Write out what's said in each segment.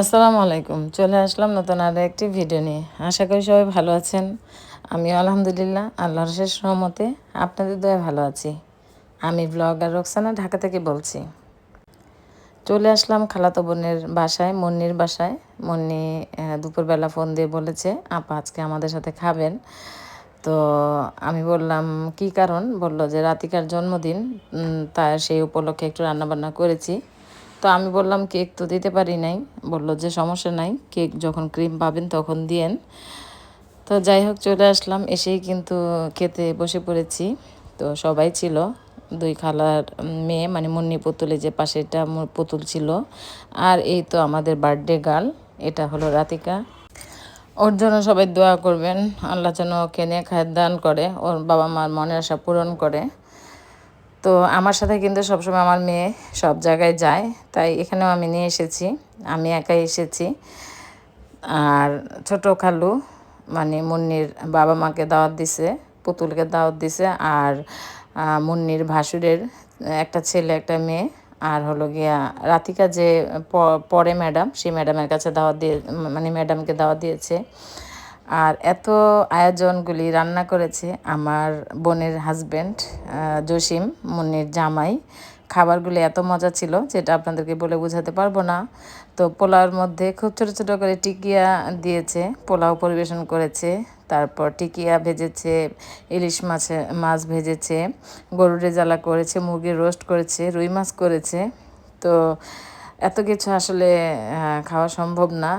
আসসালামু আলাইকুম, চলে আসলাম নতুন আরও একটি ভিডিও নিয়ে। আশা করি সবাই ভালো আছেন। আমি আলহামদুলিল্লাহ, আল্লাহর শেষ রহমতে আপনাদের দয়া ভালো আছি। আমি ব্লগার রোকসানা ঢাকা থেকে বলছি। চলে আসলাম খালাতো বোনের বাসায়, মুন্নির বাসায়। মুন্নি দুপুরবেলা ফোন দিয়ে বলেছে, আপা আজকে আমাদের সাথে খাবেন। তো আমি বললাম, কি কারণ? বলল যে, রাতিকার জন্মদিন তার সেই উপলক্ষে একটু রান্নাবান্না করেছি। তো আমি বললাম, কেক তো দিতে পারি নাই। বলল যে, সমস্যা নাই। কেক যখন ক্রিম পাবেন তখন দিয়েন। তো যাই হোক, চলে আসলাম। এসেই কিন্তু খেতে বসে পড়েছি। তো সবাই ছিল। দুই খালার মেয়ে মানে মুন্নি পুতুলে যে পাশেটা পুতুল ছিল। আর এই তো আমাদের বার্থডে গার্ল, এটা হলো রাতিকা। ওর জন্য সবাই দোয়া করবেন। আল্লাহ যেন ওকে নিয়ে খায় দান করে। ওর বাবা মার মনের আশা পূরণ করে। তো আমার সাথে কিন্তু সবসময় আমার মেয়ে সব জায়গায় যায়, তাই এখানেও আমি নিয়ে এসেছি, আমি একাই এসেছি। আর ছোট খালু মানে মুন্নির বাবা মাকে দাওয়াত দিছে, পুতুলকে দাওয়াত দিছে, আর মুন্নির ভাসুরের একটা ছেলে, একটা মেয়ে, আর হলো গিয়া রাতিকা যে পরে ম্যাডাম, সেই ম্যাডামের কাছে দাওয়াত দিয়ে মানে ম্যাডামকে দাওয়াত দিয়েছে। আর এত আয়োজনগুলি রান্না করেছে আমার বোনের হাজব্যান্ড জসিম মুন্নির জামাই। খাবারগুলি এত মজা ছিল যেটা আপনাদেরকে বলে বোঝাতে পারব না। তো পোলাওর মধ্যে খুব ছোটো ছোটো করে টিকিয়া দিয়েছে, পোলাও পরিবেশন করেছে, তারপর টিকিয়া ভেজেছে, ইলিশ মাছে, মাছ ভেজেছে, গরুর রেজালা করেছে, মুরগির রোস্ট করেছে, রুই মাছ করেছে। তো এত কিছু আসলে খাওয়া সম্ভব না।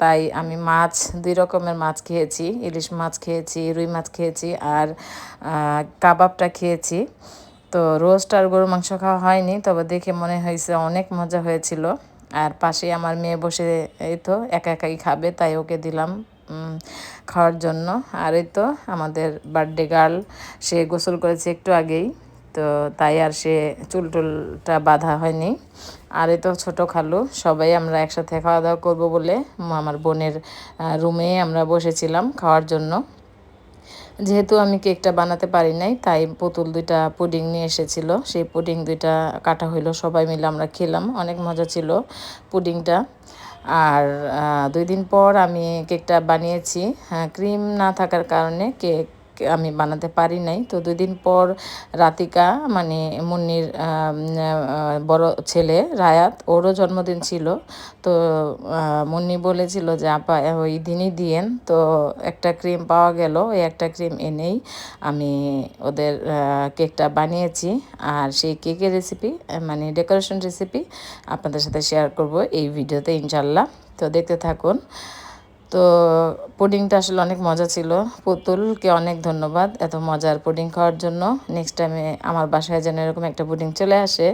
তাই আমি মাছ, দুই রকমের মাছ খেয়েছি। ইলিশ মাছ খেয়েছি, রুই মাছ খেয়েছি আর কাবাবটা খেয়েছি। তো রোস্ট আর গরু মাংস খাওয়া হয়নি, তবে দেখে মনে হয়েছে অনেক মজা হয়েছিল। আর পাশে আমার মেয়ে বসে, এই তো একা একাই খাবে, তাই ওকে দিলাম খাওয়ার জন্য। আর এই তো আমাদের বার্থডে গার্ল সে গোসল করেছে একটু আগেই। তো তাই আর সে চুল টুলটা বাঁধা হয়নি। আর এ তো ছোটো খালু, সবাই আমরা একসাথে খাওয়া দাওয়া করব বলে আমার বোনের রুমে আমরা বসেছিলাম খাওয়ার জন্য। যেহেতু আমি কেকটা বানাতে পারি নাই, তাই পুতুল দুইটা পুডিং নিয়ে এসেছিল। সেই পুডিং দুইটা কাটা হইল, সবাই মিলে আমরা খেলাম, অনেক মজা ছিল পুডিংটা। আর দুই দিন পর আমি কেকটা বানিয়েছি। হ্যাঁ ক্রিম না থাকার কারণে কেক আমি বানাতে পারি নাই। তো দুই দিন পর রাতিকা মানে মুন্নির বড় ছেলে রায়াত, ওরও জন্মদিন ছিল। তো মুন্নি বলেছিল যে, আপা ওই দিনই দিয়েন। তো একটা ক্রিম পাওয়া গেল, ওই একটা ক্রিম এনেই আমি ওদের কেকটা বানিয়েছি। আর সেই কেকের রেসিপি মানে ডেকোরেশন রেসিপি আপনাদের সাথে শেয়ার করব এই ভিডিওতে ইনশাল্লাহ। তো দেখতে থাকুন। তো পুডিংটা আসলে অনেক মজা ছিল। পুতুলকে অনেক ধন্যবাদ এত মজার পুডিং খাওয়ার জন্য। নেক্সট টাইমে আমার বাসায় যেন এরকম একটা পুডিং চলে আসে।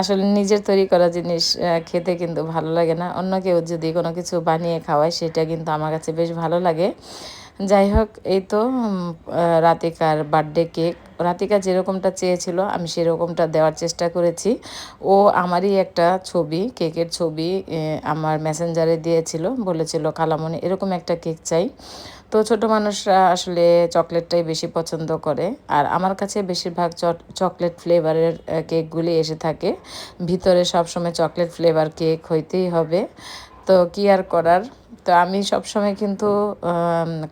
আসলে নিজের তৈরি করা জিনিস খেতে কিন্তু ভালো লাগে না। অন্য কেউ যদি কোনো কিছু বানিয়ে খাওয়ায়, সেটা কিন্তু আমার কাছে বেশ ভালো লাগে। যাই হোক এই তো রাতিকার বার্থডে কেক রাতিকা যেরকমটা চেয়েছিল, আমি সেরকমটা দেওয়ার চেষ্টা করেছি। ও আমারই একটা ছবি, কেকের ছবি আমার মেসেঞ্জারে দিয়েছিল, বলেছিল কালামনি এরকম একটা কেক চাই। তো ছোট মানুষরা আসলে চকলেটটাই বেশি পছন্দ করে। আর আমার কাছে বেশিরভাগ চকলেট ফ্লেভারের কেকগুলি এসে থাকে। ভিতরে সবসময় চকলেট ফ্লেভার কেক হইতেই হবে। তো কি আর করার? তো আমি সবসময় কিন্তু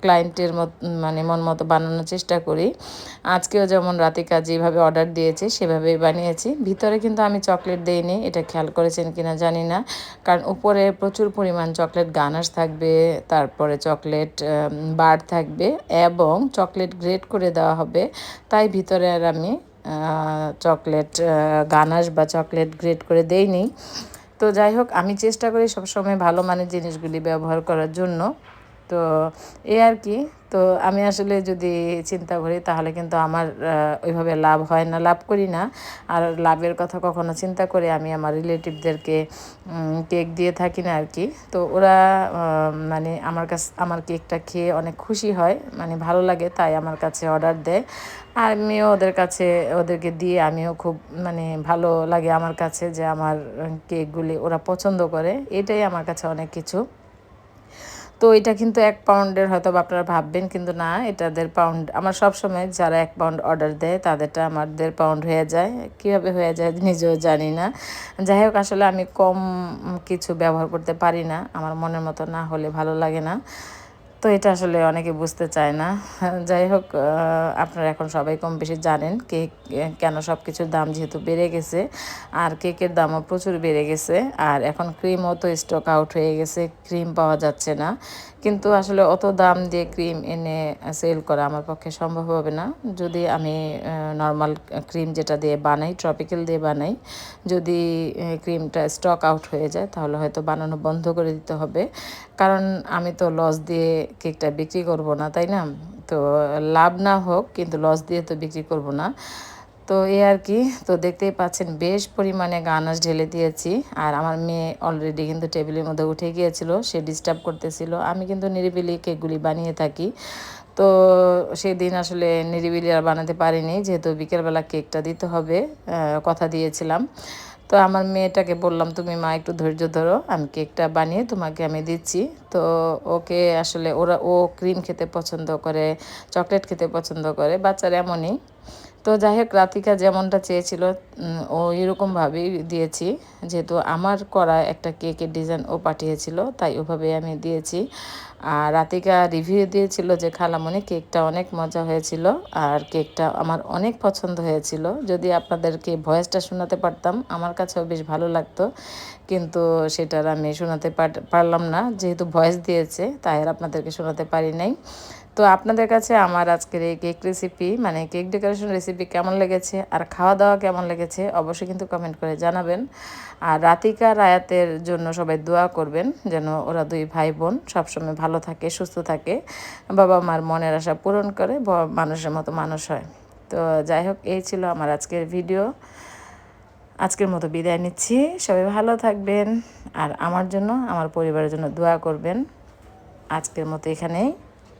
ক্লায়েন্টের মত মানে মন মতো বানানোর চেষ্টা করি। আজকেও যেমন রাতিকা যেভাবে অর্ডার দিয়েছে, সেভাবেই বানিয়েছি। ভিতরে কিন্তু আমি চকলেট দিইনি, এটা খেয়াল করেছেন কিনা জানি না। কারণ উপরে প্রচুর পরিমাণ চকলেট গানার্স থাকবে, তারপরে চকলেট বার থাকবে এবং চকলেট গ্রেট করে দেওয়া হবে। তাই ভিতরে আর আমি চকলেট গানাশ বা চকলেট গ্রেট করে দেইনি। তো যাই হোক আমি চেষ্টা করি সবসময় ভালো মানের জিনিসগুলি ব্যবহার করার জন্য। তো এ আর কি। তো আমি আসলে যদি চিন্তা করি তাহলে কিন্তু আমার ওইভাবে লাভ হয় না, লাভ করি না। আর লাভের কথা কখনো চিন্তা করে আমি আমার রিলেটিভদেরকে কেক দিয়ে থাকি না আর কি। তো ওরা মানে আমার কাছ, আমার কেকটা খেয়ে অনেক খুশি হয় মানে ভালো লাগে, তাই আমার কাছে অর্ডার দেয়। আর আমিও ওদের কাছে, ওদেরকে দিয়ে আমিও খুব মানে ভালো লাগে আমার কাছে যে আমার কেকগুলি ওরা পছন্দ করে। এটাই আমার কাছে অনেক কিছু। তো এটা কিন্তু এক পাউন্ডের হয়তো আপনারা ভাববেন, কিন্তু না, এটা দেড় পাউন্ড। আমার সবসময় যারা এক পাউন্ড অর্ডার দেয়, তাদেরটা আমার দেড় পাউন্ড হয়ে যায়। কীভাবে হয়ে যায় নিজেও জানি না। যাই হোক, আসলে আমি কম কিছু ব্যবহার করতে পারি না। আমার মনের মতো না হলে ভালো লাগে না। তো এটা আসলে অনেকে বুঝতে চায় না। যাই হোক আপনারা এখন সবাই কম বেশি জানেন কেক কেন সব কিছুর দাম যেহেতু বেড়ে গেছে আর কেকের দামও প্রচুর বেড়ে গেছে। আর এখন ক্রিমও তো স্টক আউট হয়ে গেছে, ক্রিম পাওয়া যাচ্ছে না। কিন্তু আসলে অত দাম দিয়ে ক্রিম এনে সেল করা আমার পক্ষে সম্ভব হবে না। যদি আমি নর্মাল ক্রিম যেটা দিয়ে বানাই ট্রপিক্যাল দিয়ে বানাই, যদি ক্রিমটা স্টক আউট হয়ে যায়, তাহলে হয়তো বানানো বন্ধ করে দিতে হবে। কারণ আমি তো লস দিয়ে কেকটা বিক্রি করব না, তাই না? তো লাভ না হোক, কিন্তু লস দিয়ে তো বিক্রি করব না। তো এই আর কি, তো দেখতেই পাচ্ছেন বেশ পরিমাণে গানাস ঢেলে দিয়েছি। আর আমার মেয়ে অলরেডি কিন্তু টেবিলের মধ্যে উঠে গিয়েছিল, সে ডিস্টার্ব করতেছিল। আমি কিন্তু নিরিবিলি কেকগুলি বানিয়ে থাকি। তো সেদিন আসলে নিরিবিলি আর বানাতে পারিনি, যেহেতু বিকেলবেলা কেকটা দিতে হবে কথা দিয়েছিলাম। তো আমার মেয়েটাকে বললাম, তুমি মা, একটু ধৈর্য ধরো, আমি কেকটা বানিয়ে তোমাকে আমি দিচ্ছি। তো ওকে আসলে ওরা, ও ক্রিম খেতে পছন্দ করে, চকলেট খেতে পছন্দ করে, বাচ্চারা এমনই। তো যাই হোক রাতিকা যেমনটা চেয়েছিল ও এরকমভাবেই দিয়েছি। যেহেতু আমার করা একটা কেকের ডিজাইন ও পাঠিয়েছিল, তাই ওভাবে আমি দিয়েছি। আর রাতিকা রিভিউ দিয়েছিল যে, খালামণি কেকটা অনেক মজা হয়েছিল আর কেকটা আমার অনেক পছন্দ হয়েছিল। যদি আপনাদেরকে ভয়েসটা শোনাতে পারতাম, আমার কাছেও বেশ ভালো লাগতো। কিন্তু সেটার আমি শোনাতে পারলাম না। যেহেতু ভয়েস দিয়েছে, তাই আর আপনাদেরকে শোনাতে পারি নাই। তো আপনাদের কাছে আমার আজকের এই কেক রেসিপি মানে কেক ডেকোরেশন রেসিপি কেমন লেগেছে আর খাওয়া দাওয়া কেমন লেগেছে অবশ্যই কিন্তু কমেন্ট করে জানাবেন। আর রাতিকা রায়াতের জন্য সবাই দোয়া করবেন যেন ওরা দুই ভাই বোন সবসময় ভালো থাকে, সুস্থ থাকে বাবা মার মনের আশা পূরণ করে মানুষের মতো মানুষ হয়। তো যাই হোক, এই ছিল আমার আজকের ভিডিও আজকের মতো বিদায় নিচ্ছি। সবাই ভালো থাকবেন। আর আমার জন্য, আমার পরিবারের জন্য দোয়া করবেন। আজকের মতো এখানেই।